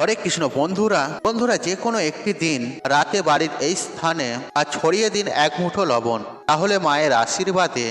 হরে কৃষ্ণ, বন্ধুরা বন্ধুরা, যে কোনো একটি দিন রাতে বাড়ির এই স্থানে আর ছড়িয়ে দিন এক মুঠো লবণ, তাহলে মায়ের আশীর্বাদে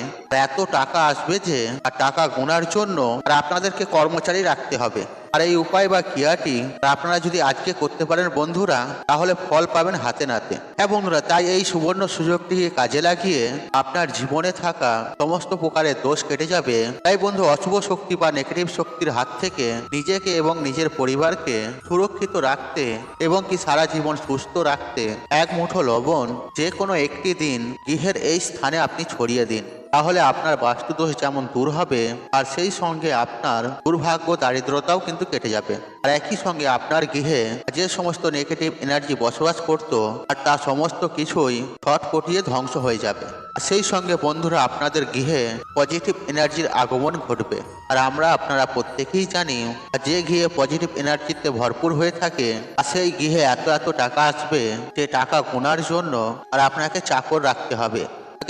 এত টাকা আসবে যে, আর টাকা গোনার জন্য আর আপনাদেরকে কর্মচারী রাখতে হবে। আর এই উপায় বা ক্রিয়াটি আপনারা যদি আজকে করতে পারেন বন্ধুরা, তাহলে ফল পাবেন হাতে নাতে। হ্যাঁ বন্ধুরা, তাই এই সুবর্ণ সুযোগটিকে কাজে লাগিয়ে আপনার জীবনে থাকা সমস্ত প্রকারের দোষ কেটে যাবে। তাই বন্ধু, অশুভ শক্তি বা নেগেটিভ শক্তির হাত থেকে নিজেকে এবং নিজের পরিবারকে সুরক্ষিত রাখতে এবং কি সারা জীবন সুস্থ রাখতে এক মুঠো লবণ যে কোনো একটি দিন গৃহের এই স্থানে আপনি ছড়িয়ে দিন। তাহলে আপনার বাস্তুদোষ যেমন দূর হবে, আর সেই সঙ্গে আপনার দুর্ভাগ্য, দারিদ্রতাও কিন্তু কেটে যাবে। আর একই সঙ্গে আপনার গৃহে যে সমস্ত নেগেটিভ এনার্জি বসবাস করত, আর তা সমস্ত কিছুই ছটপটিয়ে ধ্বংস হয়ে যাবে। আর সেই সঙ্গে বন্ধুরা, আপনাদের গৃহে পজিটিভ এনার্জির আগমন ঘটবে। আর আমরা আপনারা প্রত্যেকেই জানি যে গৃহে পজিটিভ এনার্জিতে ভরপুর হয়ে থাকে, আর সেই গৃহে এত এত টাকা আসবে যে টাকা গোনার জন্য আর আপনাকে চাকর রাখতে হবে।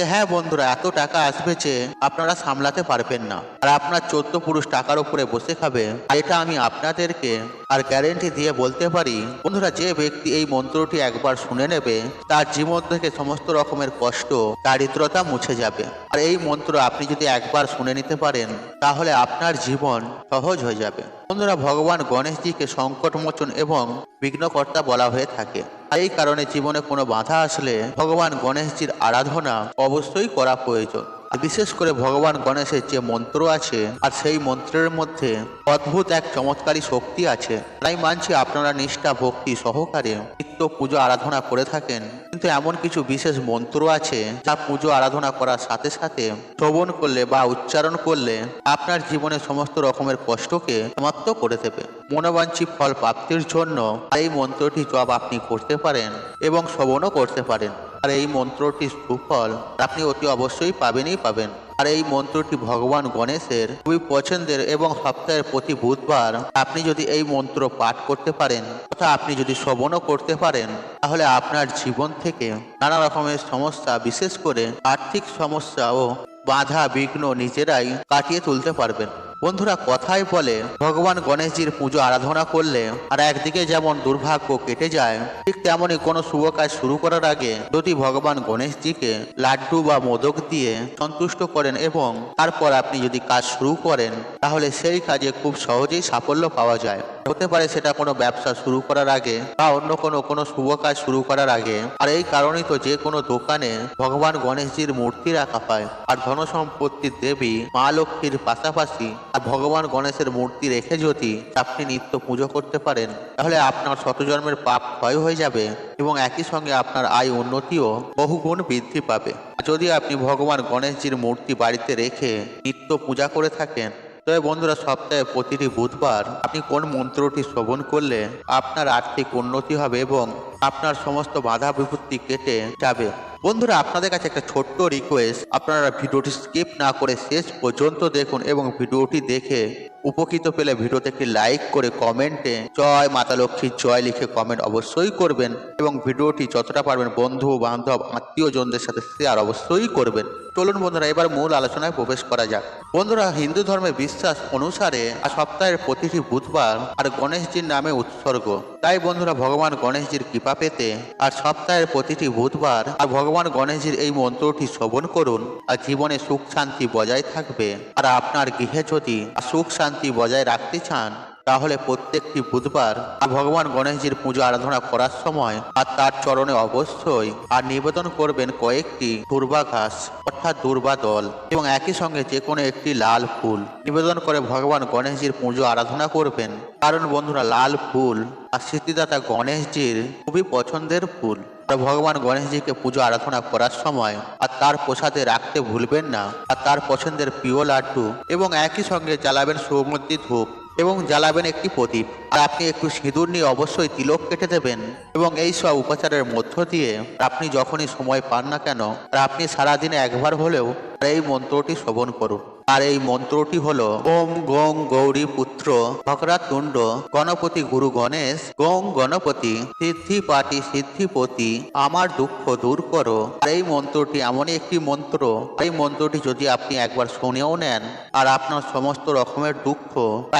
হ্যাঁ বন্ধুরা, এত টাকা আসবে যে আপনারা সামলাতে পারবেন না। আর আপনার চোদ্দ পুরুষ টাকার উপরে বসে খাবে এটা আমি আপনাদেরকে আর গ্যারেন্টি দিয়ে বলতে পারি, বন্ধুরা, যে ব্যক্তি এই মন্ত্রটি একবার শুনে নেবে, তার জীবন থেকে সমস্ত রকমের কষ্ট, দারিদ্রতা মুছে যাবে। আর এই মন্ত্র আপনি যদি একবার শুনে নিতে পারেন, তাহলে আপনার জীবন সহজ হয়ে যাবে। বন্ধুরা, ভগবান গণেশজিকে সংকটমোচন এবং বিঘ্নকর্তা বলা হয়ে থাকে। এই কারণে জীবনে কোনো বাধা আসলে ভগবান গণেশজির আরাধনা অবশ্যই করা প্রয়োজন। বিশেষ করে ভগবান গণেশের যে মন্ত্র আছে, আর সেই মন্ত্রের মধ্যে অদ্ভুত এক চমৎকারী শক্তি আছে। তাই মানছি আপনারা নিষ্ঠা, ভক্তি সহকারে নিত্য পুজো আরাধনা করে থাকেন। কিন্তু এমন কিছু বিশেষ মন্ত্র আছে, যা পুজো আরাধনা করার সাথে সাথে শ্রবণ করলে বা উচ্চারণ করলে আপনার জীবনে সমস্ত রকমের কষ্টকে সমাপ্ত করে দেবে। মনোবাঞ্ছী ফল প্রাপ্তির জন্য এই মন্ত্রটি জপ আপনি করতে পারেন এবং শ্রবণও করতে পারেন। আর এই মন্ত্রটি সুফল আপনি অতি অবশ্যই পাবেনই পাবেন। আর এই মন্ত্রটি ভগবান গণেশের খুবই পছন্দের এবং সপ্তাহের প্রতি বুধবার আপনি যদি এই মন্ত্র পাঠ করতে পারেন তথা আপনি যদি শ্রবণও করতে পারেন, তাহলে আপনার জীবন থেকে নানা রকমের সমস্যা, বিশেষ করে আর্থিক সমস্যা ও বাধা বিঘ্ন নিজেরাই কাটিয়ে তুলতে পারবেন। বন্ধুরা কথাই বলে, ভগবান গণেশজির পুজো আরাধনা করলে আর একদিকে যেমন দুর্ভাগ্য কেটে যায়, ঠিক তেমনই কোনো শুভ কাজ শুরু করার আগে যদি ভগবান গণেশজিকে লাড্ডু বা মোদক দিয়ে সন্তুষ্ট করেন এবং তারপর আপনি যদি কাজ শুরু করেন, তাহলে সেই কাজে খুব সহজেই সাফল্য পাওয়া যায়। হতে পারে সেটা কোনো ব্যবসা শুরু করার আগে বা অন্য কোনো কোনো শুভ কাজ শুরু করার আগে। আর এই কারণেই তো যে কোনো দোকানে ভগবান গণেশজির মূর্তি রাখা পায় আর ধন সম্পত্তির দেবী মা লক্ষ্মীর পাশাপাশি আর ভগবান গণেশের মূর্তি রেখে যদি আপনি নিত্য পুজো করতে পারেন, তাহলে আপনার শতজন্মের পাপ ক্ষয় হয়ে যাবে এবং একই সঙ্গে আপনার আয় উন্নতিও বহুগুণ বৃদ্ধি পাবে। যদি আপনি ভগবান গণেশজির মূর্তি বাড়িতে রেখে নিত্য পূজা করে থাকেন, তবে বন্ধুরা, সপ্তাহে প্রতিটি বুধবার আপনি কোন মন্ত্রটি শ্রবণ করলে আপনার আর্থিক উন্নতি হবে এবং আপনার সমস্ত বাধা বিপত্তি কেটে যাবে? বন্ধুরা, আপনাদের কাছে একটা ছোট্ট রিকোয়েস্ট আপনারা ভিডিওটি স্কিপ না করে শেষ পর্যন্ত দেখুন এবং ভিডিওটি দেখে উপকৃত পেলে ভিডিওতে একটি লাইক করে কমেন্টে জয় মাতা লক্ষ্মী, জয় লিখে কমেন্ট অবশ্যই করবেন এবং ভিডিওটি যতটা পারবেন বন্ধু, বান্ধব, আত্মীয়জনদের সাথে শেয়ার অবশ্যই করবেন। চলুন বন্ধুরা, এবার মূল আলোচনায় প্রবেশ করা যাক। বন্ধুরা, হিন্দু ধর্মের বিশ্বাস অনুসারে আর সপ্তাহের প্রতিটি বুধবার আর গণেশজির নামে উৎসর্গ। তাই বন্ধুরা, ভগবান গণেশজির কৃপা পেতে আর সপ্তাহের প্রতিটি বুধবার আর ভগবান গণেশজির এই মন্ত্রটি শ্রবণ করুন। আর জীবনে সুখ শান্তি বজায় থাকবে। আর আপনার গৃহে যদি সুখ শান্তি বজায় রাখতে চান তাহলে প্রত্যেকটি বুধবার ভগবান গণেশজির পুজো আরাধনা করার সময় আর তার চরণে অবশ্যই আর নিবেদন করবেন কয়েকটি দুর্বা ঘাস, অর্থাৎ দুর্বা দল এবং একই সঙ্গে যে কোনো একটি লাল ফুল। নিবেদন করে ভগবান গণেশজির পুজো আরাধনা করবেন। কারণ বন্ধুরা, লাল ফুল আর সিদ্ধিদাতা গণেশজির খুবই পছন্দের ফুল। ভগবান গণেশজিকে পুজো আরাধনা করার সময় আর তার প্রসাদে রাখতে ভুলবেন না। আর তার পছন্দের প্রিয় লাড্ডু এবং একই সঙ্গে জ্বালাবেন সৌমদ্দি ধূপ। এবং জ্বালাবেন একটি প্রদীপ। আর আপনি একটু সিঁদুর নিয়ে অবশ্যই তিলক কেটে দেবেন এবং এই সব উপচারের মধ্য দিয়ে আপনি যখনই সময় পান না কেন, আর আপনি সারাদিনে একবার হলেও এই মন্ত্রটি শ্রবণ করুন। আর এই মন্ত্রটি হল, ওম গং গৌরী পুত্র ভকরাতুণ্ড গণপতি গুরু গণেশ, গং গণপতি সিদ্ধি পাটি সিদ্ধিপতি, আমার দুঃখ দূর করো। আর এই মন্ত্রটি এমনই একটি মন্ত্র। এই মন্ত্রটি যদি আপনি একবার শুনেও নেন, আর আপনার সমস্ত রকমের দুঃখ,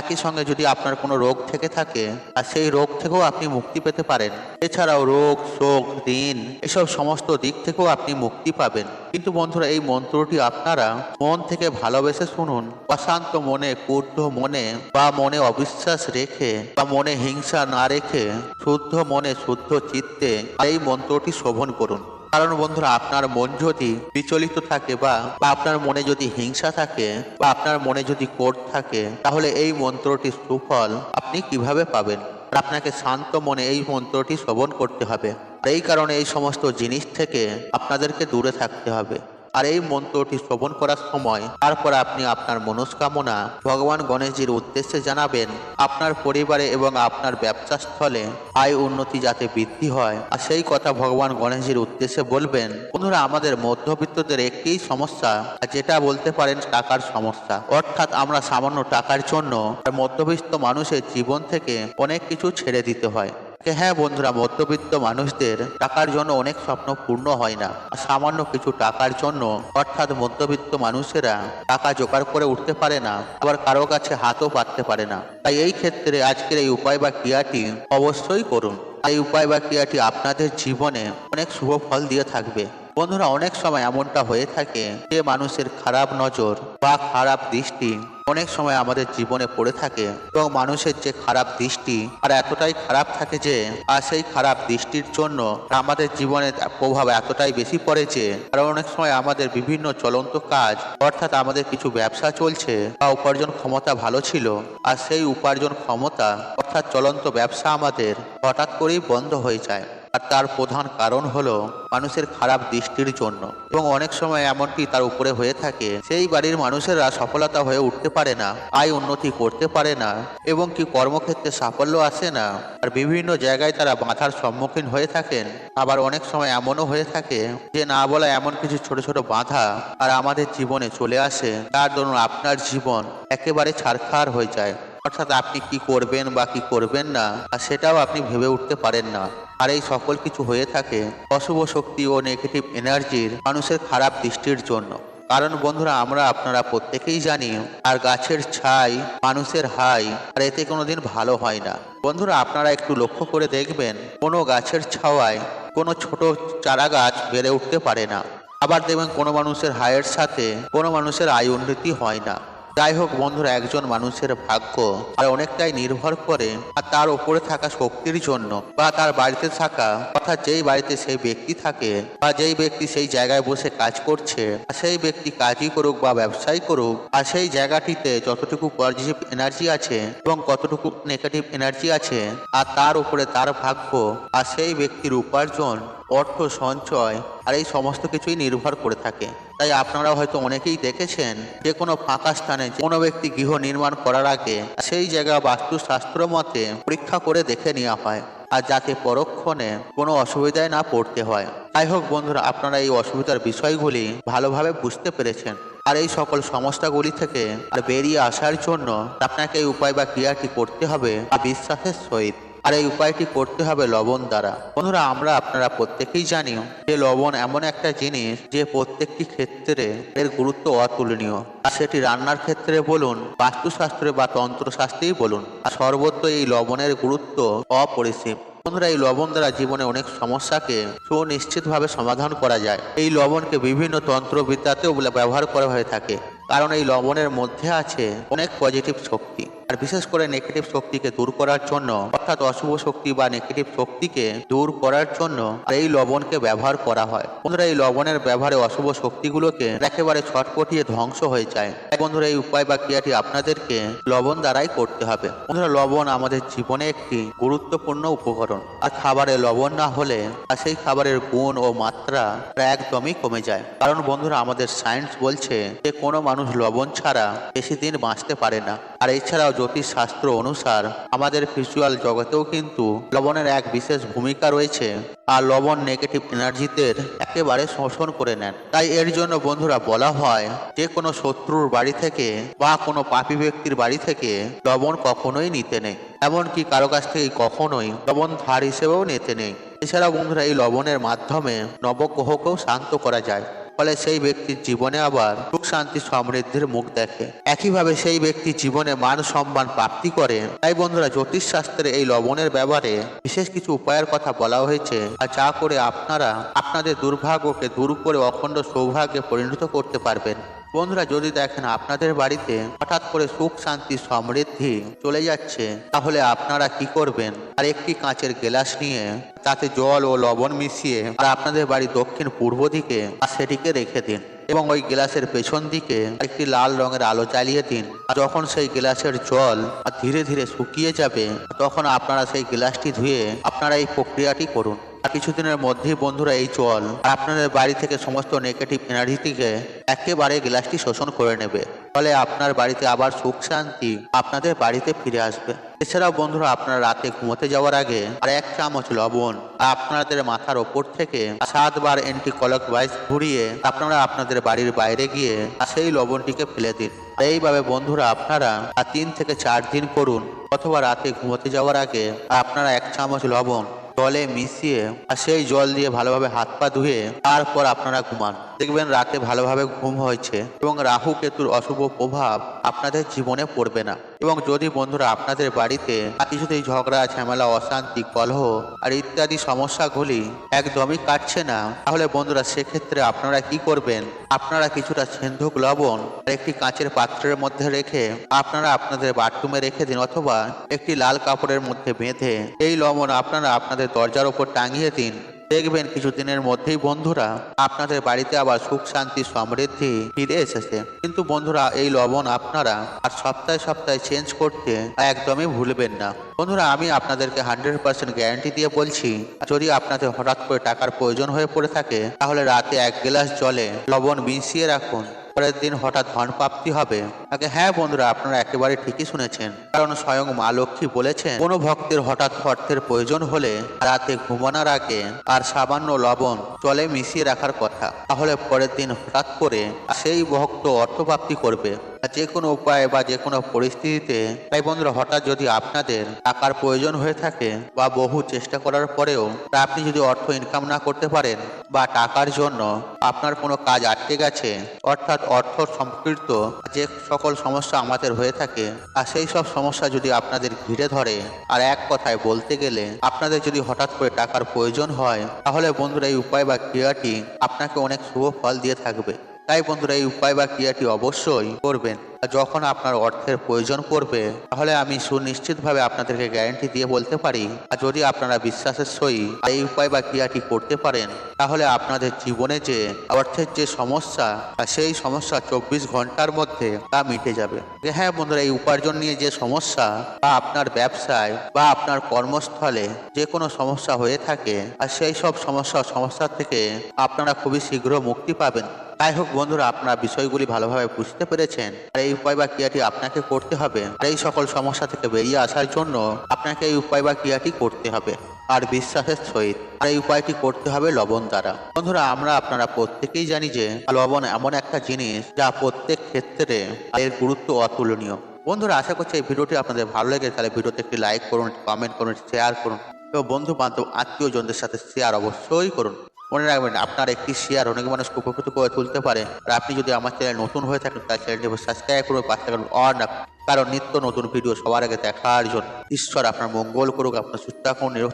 একই সঙ্গে যদি আপনার কোনো রোগ থেকে থাকে, আর সেই রোগ থেকেও আপনি মুক্তি পেতে পারেন। এছাড়াও রোগ, শোক দিন এসব সমস্ত দিক থেকেও আপনি মুক্তি পাবেন। কিন্তু বন্ধুরা, এই মন্ত্রটি আপনারা মন থেকে ভালোবেসে শুনুন। অশান্ত মনে, ক্রুদ্ধ মনে, বা মনে অবিশ্বাস রেখে, বা মনে হিংসা না রেখে, শুদ্ধ মনে, শুদ্ধ চিত্তে এই মন্ত্রটি শোভন করুন। কারণ বন্ধুরা, আপনার মন যদি বিচলিত থাকে বা আপনার মনে যদি হিংসা থাকে, বা আপনার মনে যদি কোট থাকে, তাহলে এই মন্ত্রটি সুফল আপনি কীভাবে পাবেন? আপনাকে শান্ত মনে এই মন্ত্রটি শ্রবণ করতে হবে। এই কারণে এই সমস্ত জিনিস থেকে আপনাদেরকে দূরে থাকতে হবে। আর এই মন্ত্রটি শ্রবণ করার সময়, তারপর আপনি আপনার মনস্কামনা ভগবান গণেশজির উদ্দেশ্যে জানাবেন, আপনার পরিবারে এবং আপনার ব্যবসা স্থলে আয় উন্নতি যাতে বৃদ্ধি হয়। আর সেই কথা ভগবান গণেশজির উদ্দেশ্যে বলবেন, বন্ধুরা, আমাদের মধ্যবিত্তদের একটি সমস্যা যেটা বলতে পারেন টাকার সমস্যা। অর্থাৎ আমরা সামান্য টাকার জন্য মধ্যবিত্ত মানুষের জীবন থেকে অনেক কিছু ছেড়ে দিতে হয়। হ্যাঁ বন্ধুরা, মধ্যবিত্ত মানুষদের টাকার জন্য অনেক স্বপ্ন পূর্ণ হয় না। সামান্য কিছু টাকার জন্য অর্থাৎ মধ্যবিত্ত মানুষেরা টাকা জোগাড় করে উঠতে পারে না, আবার কারও কাছে হাতও পাততে পারে না। তাই এই ক্ষেত্রে আজকের এই উপায় বা ক্রিয়াটি অবশ্যই করুন। এই উপায় বা ক্রিয়াটি আপনাদের জীবনে অনেক শুভ ফল দিয়ে থাকবে। বন্ধুরা, অনেক সময় এমনটা হয়ে থাকে যে মানুষের খারাপ নজর বা খারাপ দৃষ্টি অনেক সময় আমাদের জীবনে পড়ে থাকে এবং মানুষের যে খারাপ দৃষ্টি আর এতটাই খারাপ থাকে যে, আর সেই খারাপ দৃষ্টির জন্য আমাদের জীবনে প্রভাব এতটাই বেশি পড়ে যে, আর অনেক সময় আমাদের বিভিন্ন চলন্ত কাজ অর্থাৎ আমাদের কিছু ব্যবসা চলছে বা উপার্জন ক্ষমতা ভালো ছিল, আর সেই উপার্জন ক্ষমতা অর্থাৎ চলন্ত ব্যবসা আমাদের হঠাৎ করেই বন্ধ হয়ে যায়। আর তার প্রধান কারণ হলো মানুষের খারাপ দৃষ্টির জন্য। এবং অনেক সময় এমনটি তার উপরে হয়ে থাকে, সেই বাড়ির মানুষেরা সফলতা হয়ে উঠতে পারে না, আয় উন্নতি করতে পারে না, এবং কি কর্মক্ষেত্রে সাফল্য আসে না। আর বিভিন্ন জায়গায় তারা বাধার সম্মুখীন হয়ে থাকেন। আবার অনেক সময় এমনও হয়ে থাকে যে, না বলা এমন কিছু ছোট ছোট বাধা আর আমাদের জীবনে চলে আসে, তার জন্য আপনার জীবন একেবারে ছাড়খাড় হয়ে যায়। অর্থাৎ আপনি কি করবেন বা কি করবেন না, আর সেটাও আপনি ভেবে উঠতে পারেন না। আর এই সকল কিছু হয়ে থাকে অশুভ শক্তি ও নেগেটিভ এনার্জির মানুষের খারাপ দৃষ্টির জন্য। কারণ বন্ধুরা, আমরা আপনারা প্রত্যেকেই জানি, আর গাছের ছাই মানুষের হাই, আর এতে কোনোদিন ভালো হয় না। বন্ধুরা, আপনারা একটু লক্ষ্য করে দেখবেন, কোনো গাছের ছাওয়ায় কোনো ছোট চারা গাছ বেড়ে উঠতে পারে না। আবার দেখবেন কোনো মানুষের হায়ের সাথে কোনো মানুষের আয় উন্নতি হয় না। যাই হোক বন্ধুরা, একজন মানুষের ভাগ্য আর অনেকটাই নির্ভর করে আর তার উপরে থাকা শক্তির জন্য বা তার বাড়িতে থাকা অর্থাৎ যেই বাড়িতে সেই ব্যক্তি থাকে বা যেই ব্যক্তি সেই জায়গায় বসে কাজ করছে সেই ব্যক্তি কাজই করুক বা ব্যবসাই করুক, আর সেই জায়গাটিতে যতটুকু পজিটিভ এনার্জি আছে এবং কতটুকু নেগেটিভ এনার্জি আছে, আর তার উপরে তার ভাগ্য, আর সেই ব্যক্তির উপার্জন অর্থ সঞ্চয় আর এই সমস্ত কিছুই নির্ভর করে থাকে। তাই আপনারা হয়তো অনেকেই দেখেছেন, যে কোনো ফাঁকা স্থানে কোনো ব্যক্তি গৃহ নির্মাণ করার আগে সেই জায়গা বাস্তুশাস্ত্র মতে পরীক্ষা করে দেখে নেওয়া হয় আর যাতে পরক্ষণে কোনো অসুবিধায় না পড়তে হয়। যাই হোক বন্ধুরা, আপনারা এই অসুবিধার বিষয়গুলি ভালোভাবে বুঝতে পেরেছেন। আর এই সকল সমস্যাগুলি থেকে আর বেরিয়ে আসার জন্য আপনাকে এই উপায় বা ক্রিয়াটি করতে হবে বিশ্বাসের সহিত। আর এই উপায়টি করতে হবে লবণ দ্বারা। বন্ধুরা, আমরা আপনারা প্রত্যেকেই জানি যে লবণ এমন একটা জিনিস যে প্রত্যেকটি ক্ষেত্রে এর গুরুত্ব অতুলনীয়। আর সেটি রান্নার ক্ষেত্রে বলুন, বাস্তুশাস্ত্রে বা তন্ত্রশাস্ত্রেই বলুন, আর সর্বত্র এই লবণের গুরুত্ব অপরিসীম। বন্ধুরা, এই লবণ দ্বারা জীবনে অনেক সমস্যাকে সুনিশ্চিতভাবে সমাধান করা যায়। এই লবণকে বিভিন্ন তন্ত্রবিদ্যাতেও ব্যবহার করা হয়ে থাকে। কারণ এই লবণের মধ্যে আছে অনেক পজিটিভ শক্তি। আর বিশেষ করে নেগেটিভ শক্তিকে দূর করার জন্য, অর্থাৎ অশুভ শক্তি বা নেগেটিভ শক্তিকে দূর করার জন্য এই লবণকে ব্যবহার করা হয়। বন্ধুরা, এই লবণের ব্যবহারে অশুভ শক্তিগুলোকে একেবারে ছটপটিয়ে ধ্বংস হয়ে যায়। বন্ধুরা, এই উপায় বা ক্রিয়াটি আপনাদেরকে লবণ দ্বারাই করতে হবে। বন্ধুরা, লবণ আমাদের জীবনে একটি গুরুত্বপূর্ণ উপকরণ। আর খাবারে লবণ না হলে আর সেই খাবারের গুণ ও মাত্রা একদমই কমে যায়। কারণ বন্ধুরা, আমাদের সায়েন্স বলছে যে কোনো মানুষ লবণ ছাড়া বেশি দিন বাঁচতে পারে না। আর এছাড়াও জ্যোতিষ শাস্ত্র অনুসার আমাদের ভিজুয়াল জগতেও কিন্তু লবণের এক বিশেষ ভূমিকা রয়েছে। আর লবণ নেগেটিভ এনার্জিতে একেবারে শোষণ করে নেন। তাই এর জন্য বন্ধুরা বলা হয়, যে কোনো শত্রুর বাড়ি থেকে বা কোনো পাপী ব্যক্তির বাড়ি থেকে লবণ কখনোই নিতে নেই। এমনকি কারও কাছ থেকে কখনোই লবণ ধার হিসেবেও নিতে নেই। এছাড়াও বন্ধুরা এই লবণের মাধ্যমে নবগ্রহকেও শান্ত করা যায়। ফলে সেই ব্যক্তির জীবনে আবার সুখ, শান্তি, সমৃদ্ধির মুখ দেখে। একইভাবে সেই ব্যক্তি জীবনে মান সম্মান প্রাপ্তি করে। তাই বন্ধুরা জ্যোতিষ শাস্ত্রে এই লবণের ব্যাপারে বিশেষ কিছু উপায়ের কথা বলা হয়েছে আর যা করে আপনারা আপনাদের দুর্ভাগ্যকে দূর করে অখণ্ড সৌভাগ্যে পরিণত করতে পারবেন। বন্ধুরা, যদি দেখেন আপনাদের বাড়িতে হঠাৎ করে সুখ, শান্তি, সমৃদ্ধি চলে যাচ্ছে, তাহলে আপনারা কি করবেন? আর একটি কাঁচের গ্লাস নিয়ে তাতে জল ও লবণ মিশিয়ে আর আপনাদের বাড়ি দক্ষিণ পূর্ব দিকে আর সেটিকে রেখে দিন এবং ওই গ্লাসের পেছন দিকে একটি লাল রঙের আলো জ্বালিয়ে দিন। আর যখন সেই গ্লাসের জল ধীরে ধীরে শুকিয়ে যাবে, তখন আপনারা সেই গ্লাসটি ধুয়ে আপনারা এই প্রক্রিয়াটি করুন। কিছুদিনের মধ্যেই বন্ধুরা এই আর আপনাদের বাড়ি থেকে সমস্ত নেগেটিভ এনার্জিটিকে একেবারে গ্লাসটি শোষণ করে নেবে। ফলে আপনার বাড়িতে আবার সুখ শান্তি আপনাদের বাড়িতে ফিরে আসবে। এছাড়াও বন্ধুরা, আপনারা রাতে ঘুমোতে যাওয়ার আগে আর এক চামচ লবণ আপনাদের মাথার ওপর থেকে সাতবার এন্টি কলক বাইস ঘুরিয়ে আপনারা আপনাদের বাড়ির বাইরে গিয়ে সেই লবণটিকে ফেলে দিন। এইভাবে বন্ধুরা, আপনারা তিন থেকে চার দিন করুন। অথবা রাতে ঘুমোতে যাওয়ার আগে আপনারা এক চামচ লবণ জলে মিশিয়ে আর সেই জল দিয়ে ভালোভাবে হাত পা ধুয়ে তারপর আপনারা ঘুমান। দেখবেন রাতে ভালোভাবে ঘুম হয়েছে এবং রাহু কেতুর অশুভ প্রভাব আপনাদের জীবনে পড়বে না। এবং যদি বন্ধুরা আপনাদের বাড়িতে কিছুতেই ঝগড়া, ঝামেলা, অশান্তি, কলহ আর ইত্যাদি সমস্যাগুলি একদমই কাটছে না, তাহলে বন্ধুরা সেক্ষেত্রে আপনারা কি করবেন? আপনারা কিছুটা সিন্ধুক, লবণ আর একটি কাঁচের পাত্রের মধ্যে রেখে আপনারা আপনাদের বাথরুমে রেখে দিন অথবা একটি লাল কাপড়ের মধ্যে বেঁধে এই লবণ আপনারা আপনাদের দরজার ওপর টাঙিয়ে দিন। দেখবেন কিছুদিনের মধ্যেই বন্ধুরা আপনাদের বাড়িতে আবার সুখ, শান্তি, সমৃদ্ধি ফিরে এসেছে। কিন্তু বন্ধুরা, এই লবণ আপনারা আর সপ্তাহে সপ্তাহে চেঞ্জ করতে একদমই ভুলবেন না। বন্ধুরা, আমি আপনাদেরকে হান্ড্রেড পার্সেন্ট গ্যারান্টি দিয়ে বলছি, যদি আপনাদের হঠাৎ করে টাকার প্রয়োজন হয়ে পড়ে থাকে, তাহলে রাতে এক গ্লাস জলে লবণ মিশিয়ে রাখুন। পরের দিন হঠাৎ ধন প্রাপ্তি হবে। আগে হ্যাঁ বন্ধুরা, আপনারা একেবারে ঠিকই শুনেছেন। কারণ স্বয়ং মা লক্ষ্মী বলেছেন, কোনো ভক্তের হঠাৎ অর্থের প্রয়োজন হলে রাতে ঘুমানোর আগে আর সামান্য লবণ জলে মিশিয়ে রাখার কথা। তাহলে পরের দিন হঠাৎ করে সেই ভক্ত অর্থপ্রাপ্তি করবে। যে কোনো উপায়ে বা যে কোনো পরিস্থিতিতে, তাই বন্ধুরা, হঠাৎ যদি আপনাদের টাকার প্রয়োজন হয়ে থাকে বা বহু চেষ্টা করার পরেও তা আপনি যদি অর্থ ইনকাম না করতে পারেন বা টাকার জন্য আপনার কোনো কাজ আটকে গেছে, অর্থাৎ অর্থ সম্পৃক্ত যে সকল সমস্যা আমাদের হয়ে থাকে, আর সেই সব সমস্যা যদি আপনাদের ঘিরে ধরে, আর এক কথায় বলতে গেলে আপনাদের যদি হঠাৎ করে টাকার প্রয়োজন হয়, তাহলে বন্ধুরা, এই উপায় বা ক্রিয়াটি আপনাকে অনেক শুভ ফল দিয়ে থাকবে। তাই বন্ধুরা, এই উপায় বা ক্রিয়াটি অবশ্যই করবেন যখন আপনার অর্থের প্রয়োজন পড়বে, তাহলে আমি সুনিশ্চিতভাবে আপনাদেরকে গ্যারান্টি দিয়ে বলতে পারি। আর যদি আপনারা বিশ্বাসের সহিত এই উপায় বা ক্রিয়াটি করতে পারেন, তাহলে আপনাদের জীবনে যে অর্থের যে সমস্যা সেই সমস্যা চব্বিশ ঘণ্টার মধ্যে তা মিটে যাবে। হ্যাঁ বন্ধুরা, এই উপার্জন নিয়ে যে সমস্যা, বা আপনার ব্যবসায়, বা আপনার কর্মস্থলে যে কোনো সমস্যা হয়ে থাকে, আর সেই সব সমস্যা সমস্যা থেকে আপনারা খুবই শীঘ্র মুক্তি পাবেন। যাই হোক বন্ধুরা, আপনারা বিষয়গুলি ভালোভাবে বুঝতে পেরেছেন। আর এই উপায় বা ক্রিয়াটি আপনাকে করতে হবে। আর এই সকল সমস্যা থেকে বেরিয়ে আসার জন্য আপনাকে এই উপায় বা ক্রিয়াটি করতে হবে। আর বিশ্বাসের সহিত। আর এই উপায়টি করতে হবে লবণ দ্বারা। বন্ধুরা, আমরা আপনারা প্রত্যেকেই জানি যে লবণ এমন একটা জিনিস যা প্রত্যেক ক্ষেত্রে এর গুরুত্ব অতুলনীয়। বন্ধুরা, আশা করছি এই ভিডিওটি আপনাদের ভালো লেগে তাহলে ভিডিওতে একটি লাইক করুন কমেন্ট করুন শেয়ার করুন। এবং বন্ধু বান্ধব আত্মীয় জনদের সাথে শেয়ার অবশ্যই করুন। মনে রাখবেন, আপনার একটি শেয়ার অনেক মানুষকে উপকৃত করে তুলতে পারে। আর আপনি যদি আমার চ্যানেল নতুন হয়ে থাকেন তার চ্যানেলটি সাবস্ক্রাইব করুন, পাশে থাকুন অন। কারণ নিত্য নতুন ভিডিও সবার আগে দেখার জন্য ঈশ্বর আপনার মঙ্গল করুক, আপনার সুস্থ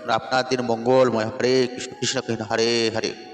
আপনার দিন মঙ্গলময়। হরে কৃষ্ণ কৃষ্ণ কৃষ্ণ, হরে হরে।